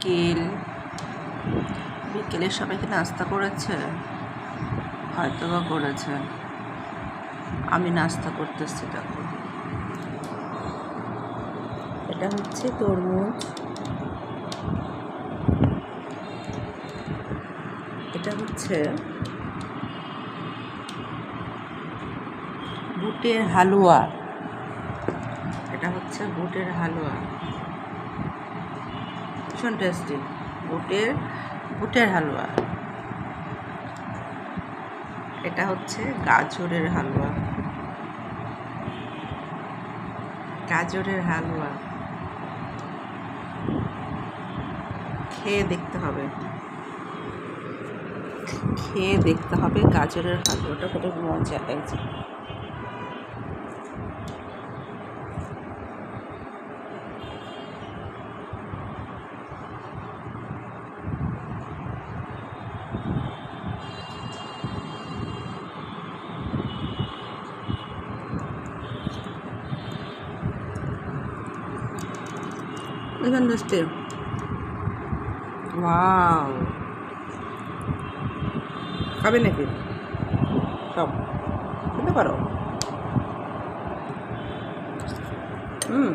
বিকেল, বিকেলে সবাই কি নাস্তা করেছে হয়তো বা করেছে আমি নাস্তা করতেছি দেখো। এটা হচ্ছে তরমুজ। এটা হচ্ছে বুটের হালুয়া। এটা হচ্ছে বুটের হালুয়া। ভীষণ টেস্টি বুটের বুটের হালুয়া। এটা হচ্ছে গাজরের হালুয়া। গাজরের হালুয়া। খেয়ে দেখতে হবে। খেয়ে দেখতে হবে গাজরের হালুয়াটা কত মজা হয়েছে Even this too. Wow. খাবে নাকি সব খেতে পারো হুম